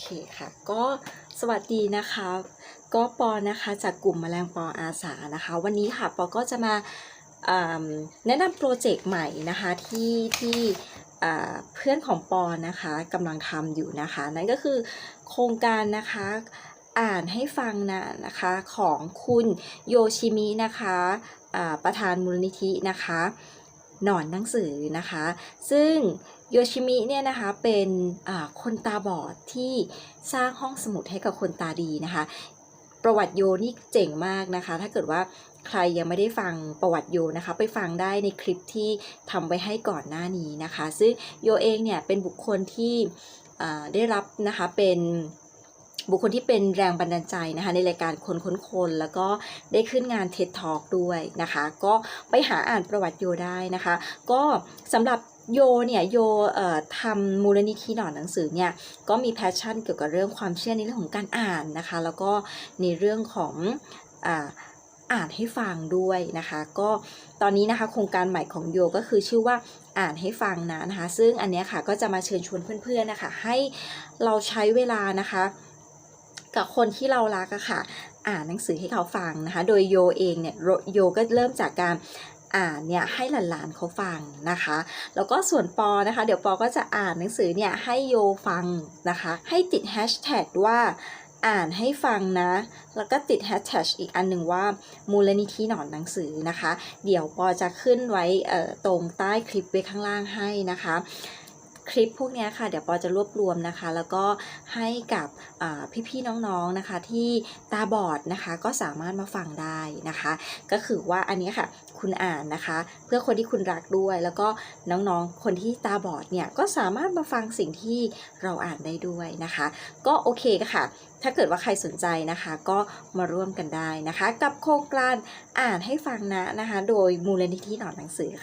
เคค่ะ ก็สวัสดีนะคะ ก็ปอนะคะจากกลุ่มแมลงปออาสานะคะ วันนี้ค่ะปอก็จะมาแนะนำโปรเจกต์ใหม่นะคะที่ที่เพื่อนของปอนะคะกำลังทำอยู่นะคะ นั่นก็คือโครงการนะคะอ่านให้ฟังนะนะคะของคุณโยชิมินะคะประธานมูลนิธินะคะ หนอนหนังสือนะคะ ซึ่งโยชิมิเนี่ยนะคะเป็นคนตาบอดที่สร้างห้องสมุดให้กับคนตาดีนะคะ ประวัติโยนี่เจ๋งมากนะคะ ถ้าเกิดว่าใครยังไม่ได้ฟังประวัติโยนะคะ ไปฟังได้ในคลิปที่ทำไว้ให้ก่อนหน้านี้นะคะ ซึ่งโยเองเนี่ยเป็นบุคคลที่ได้รับนะคะเป็น บุคคลที่เป็นแรงบันดาลใจนะคะในรายการคนค้นคนแล้วก็ได้ขึ้นงาน TED Talk ด้วยนะคะ ก็ไปหาอ่านประวัติโยได้นะคะ ก็สำหรับโยเนี่ยโยทำมูลนิธิหนอนหนังสือเนี่ยก็มีแพชชั่นเกี่ยวกับเรื่องความเชื่อในเรื่องของการอ่านนะคะ แล้วก็ในเรื่องของอ่านให้ฟังด้วยนะคะ ก็ตอนนี้นะคะโครงการใหม่ของโยก็คือชื่อว่าอ่านให้ฟังนะนะคะ ซึ่งอันเนี้ยค่ะก็จะมาเชิญชวนเพื่อนๆนะคะให้เราใช้เวลานะคะ กับคนที่เรารักอะค่ะ อ่านหนังสือให้เขาฟังนะคะ โดยโยเองเนี่ยโยก็เริ่มจากการอ่านเนี่ยให้หลานๆเขาฟังนะคะ แล้วก็ส่วนปอนะคะ เดี๋ยวปอก็จะอ่านหนังสือเนี่ยให้โยฟังนะคะ ให้ติดแฮชแท็กว่าอ่านให้ฟังนะ แล้วก็ติดแฮชแท็กอีกอันหนึ่งว่ามูลนิธิหนอนหนังสือนะคะ เดี๋ยวปอจะขึ้นไว้ตรงใต้คลิปไว้ข้างล่างให้นะคะ คลิปพวกนี้ค่ะเดี๋ยวปอจะรวบรวมนะคะ แล้วก็ให้กับพี่ๆน้องๆนะคะ ที่ตาบอดนะคะก็สามารถมาฟังได้นะคะ ก็คือว่าอันนี้ค่ะคุณอ่านนะคะ เพื่อคนที่คุณรักด้วย แล้วก็น้องๆคนที่ตาบอดเนี่ยก็สามารถมาฟังสิ่งที่เราอ่านได้ด้วยนะคะ ก็โอเคค่ะ ถ้าเกิดว่าใครสนใจนะคะ ก็มาร่วมกันได้นะคะ กับโครงการอ่านให้ฟังนะนะคะ โดยมูลนิธิหนอนหนังสือค่ะ